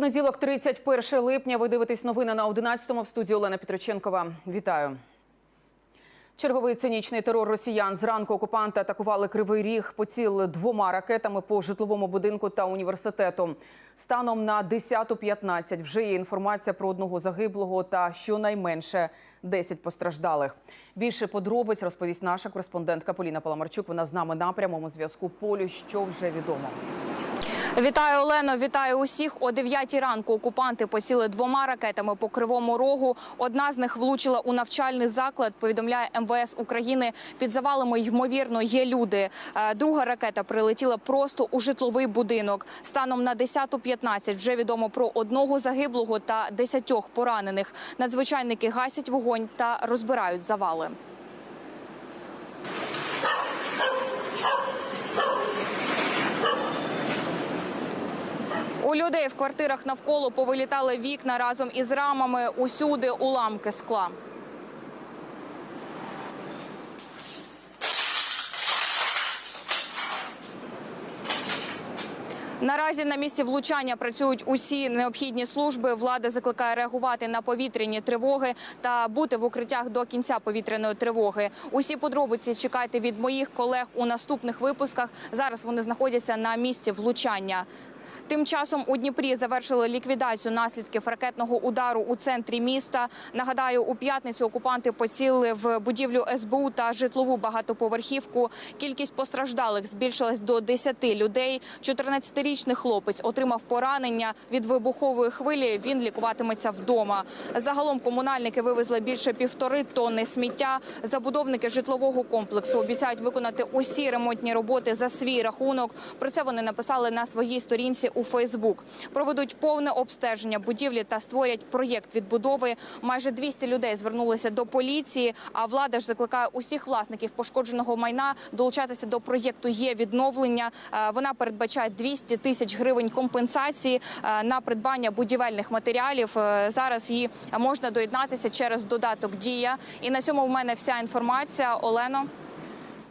Понеділок, 31 липня. Ви дивитесь новини на 11-му в студії Олена Петриченкова. Вітаю. Черговий цинічний терор росіян. Зранку окупанти атакували Кривий Ріг, поцілили двома ракетами по житловому будинку та університету. Станом на 10.15 вже є інформація про одного загиблого та щонайменше 10 постраждалих. Більше подробиць розповість наша кореспондентка Поліна Паламарчук. Вона з нами на прямому зв'язку. Полю, що вже відомо. Вітаю, Олено. Вітаю усіх. О 9 ранку окупанти посіли двома ракетами по кривому рогу. Одна з них влучила у навчальний заклад. Повідомляє МВС України. Під завалами ймовірно є люди. Е, Друга ракета прилетіла просто у житловий будинок. Станом на 10.15 вже відомо про одного загиблого та десятьох поранених. Надзвичайники гасять вогонь та розбирають завали. У людей в квартирах навколо повилітали вікна разом із рамами. Усюди уламки скла. Наразі на місці влучання працюють усі необхідні служби. Влада закликає реагувати на повітряні тривоги та бути в укриттях до кінця повітряної тривоги. Усі подробиці чекайте від моїх колег у наступних випусках. Зараз вони знаходяться на місці влучання. Тим часом у Дніпрі завершили ліквідацію наслідків ракетного удару у центрі міста. Нагадаю, у п'ятницю окупанти поцілили в будівлю СБУ та житлову багатоповерхівку. Кількість постраждалих збільшилась до 10 людей. 14-річний хлопець отримав поранення від вибухової хвилі. Він лікуватиметься вдома. Загалом комунальники вивезли більше півтори тонни сміття. Забудовники житлового комплексу обіцяють виконати усі ремонтні роботи за свій рахунок. Про це вони написали на своїй сторінці у Фейсбук. Проведуть повне обстеження будівлі та створять проєкт відбудови. Майже 200 людей звернулися до поліції. А влада ж закликає усіх власників пошкодженого майна долучатися до проєкту є відновлення. Е, Вона передбачає 200 тисяч гривень компенсації е, на придбання будівельних матеріалів. Е, Зараз її можна доєднатися через додаток Дія. І на цьому в мене вся інформація. Олено.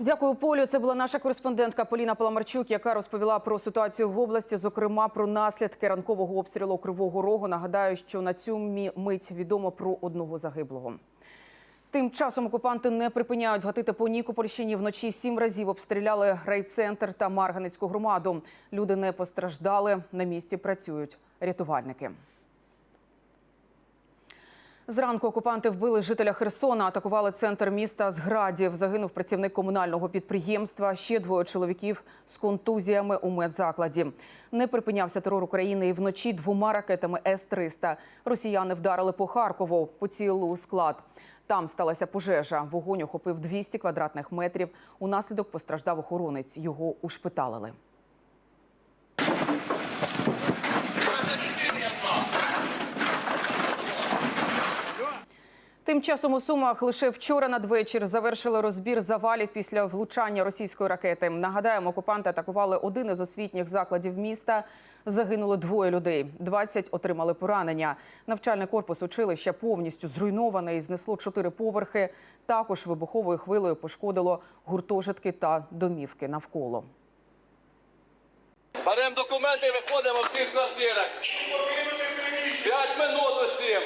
Дякую, Полю. Це була наша кореспондентка Поліна Паламарчук, яка розповіла про ситуацію в області, зокрема про наслідки ранкового обстрілу Кривого Рогу. Нагадаю, що на цю мить відомо про одного загиблого. Тим часом окупанти не припиняють гатити по Нікопольщині. Вночі сім разів обстріляли райцентр та Марганецьку громаду. Люди не постраждали. На місці працюють рятувальники. Зранку окупанти вбили жителя Херсона, атакували центр міста з градів. Загинув працівник комунального підприємства. Ще двоє чоловіків з контузіями у медзакладі. Не припинявся терор України і вночі двома ракетами С-300. Росіяни вдарили по Харкову, поцілили у склад. Там сталася пожежа. Вогонь охопив 200 квадратних метрів. Унаслідок постраждав охоронець. Його ушпиталили. Тим часом у Сумах лише вчора надвечір завершили розбір завалів після влучання російської ракети. Нагадаємо, окупанти атакували один із освітніх закладів міста. Загинуло двоє людей, 20 отримали поранення. Навчальний корпус училища повністю зруйнований знесло чотири поверхи. Також вибуховою хвилею пошкодило гуртожитки та домівки навколо. Беремо документи виходимо всі з квартирок. П'ять минут усім.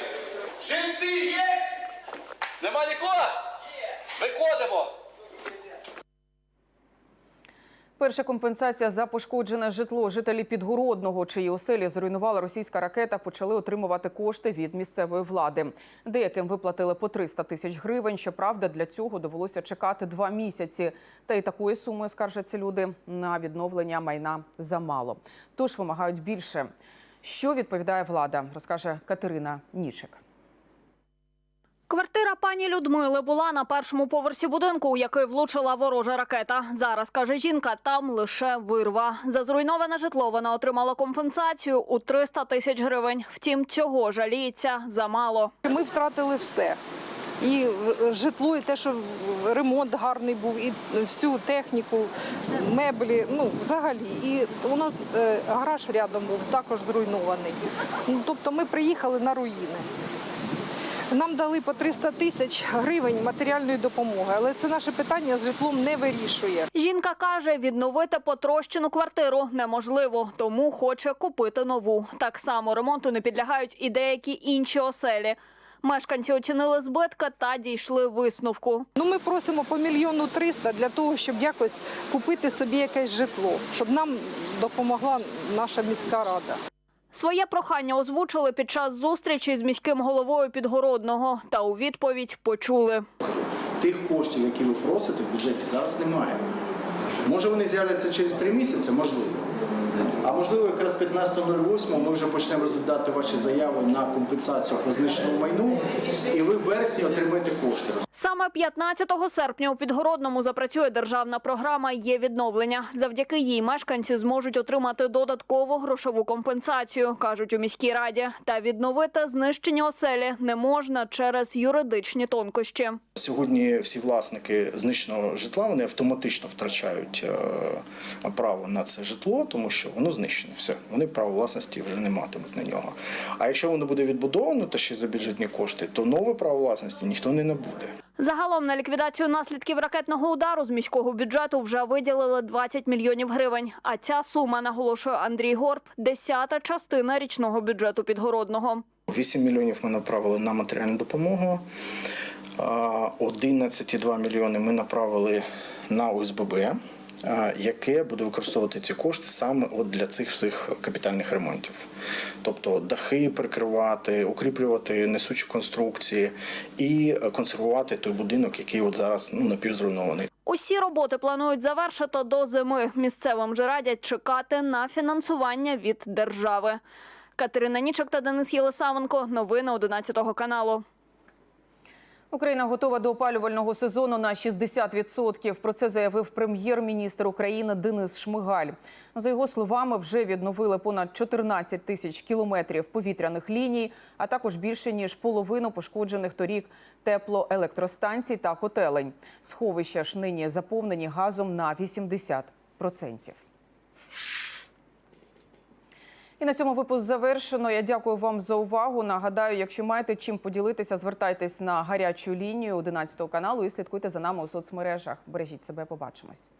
Жінці є? Нема нікого? Виходимо. Перша компенсація за пошкоджене житло. Жителі Підгородного, чиї оселі зруйнувала російська ракета, почали отримувати кошти від місцевої влади. Деяким виплатили по 300 тисяч гривень. Щоправда, для цього довелося чекати два місяці. Та й такої суми, скаржаться люди, на відновлення майна замало. Тож вимагають більше. Що відповідає влада, розкаже Катерина Нічик. Квартира пані Людмили була на першому поверсі будинку, у який влучила ворожа ракета. Зараз каже жінка, там лише вирва. За зруйноване житло вона отримала компенсацію у 300 тисяч гривень. Втім, цього жаліється замало. Ми втратили все. І е, житло, і те, що ремонт гарний був, і всю техніку, меблі, ну взагалі. І у нас е, гараж рядом був також зруйнований. Ну, тобто ми приїхали на руїни. Нам дали по 300 тисяч гривень матеріальної допомоги, але це наше питання з житлом не вирішує. Жінка каже, відновити потрощену квартиру неможливо, тому хоче купити нову. Так само ремонту не підлягають і деякі інші оселі. Мешканці оцінили збитки та дійшли висновку. Ну, ми просимо по мільйону триста для того, щоб якось купити собі якесь житло, щоб нам допомогла наша міська рада. Своє прохання озвучили під час зустрічі з міським головою Підгородного та у відповідь почули. тих коштів, які ви просите в бюджеті, зараз немає. Може вони з'являться через три місяці, можливо. А можливо, якраз 15.08 ми вже почнемо розглядати ваші заяви на компенсацію по знищеному майну, і ви в вересні отримаєте кошти. Саме 15 серпня у Підгородному запрацює державна програма «Є відновлення». Завдяки їй мешканці зможуть отримати додаткову грошову компенсацію, кажуть у міській раді. Та відновити знищені оселі не можна через юридичні тонкощі. Сьогодні всі власники знищеного житла вони автоматично втрачають е, право на це житло, тому що воно знищене. Все, вони право власності вже не матимуть на нього. А якщо воно буде відбудовано та ще за бюджетні кошти, то нове право власності ніхто не набуде. Загалом на ліквідацію наслідків ракетного удару з міського бюджету вже виділили 20 мільйонів гривень. А ця сума, наголошує Андрій Горб, десята частина річного бюджету Підгородного. 8 мільйонів ми направили на матеріальну допомогу. а 11,2 мільйони ми направили на ОСББ, яке буде використовувати ці кошти саме от для цих всіх капітальних ремонтів. Тобто дахи прикривати, укріплювати несучі конструкції і консервувати той будинок, який от зараз ну, напівзруйнований. Усі роботи планують завершити до зими. Місцевим же радять чекати на фінансування від держави. Катерина Нічок та Денис Єлисавенко. Новини 11 каналу. Україна готова до опалювального сезону на 60%. Про це заявив прем'єр-міністр України Денис Шмигаль. За його словами, вже відновили понад 14 тисяч кілометрів повітряних ліній, а також більше ніж половину пошкоджених торік теплоелектростанцій та котелень. Сховища ж нині заповнені газом на 80%. І на цьому випуск завершено. Я дякую вам за увагу. Нагадаю, якщо маєте чим поділитися, звертайтесь на гарячу лінію 11 каналу і слідкуйте за нами у соцмережах. Бережіть себе, побачимось.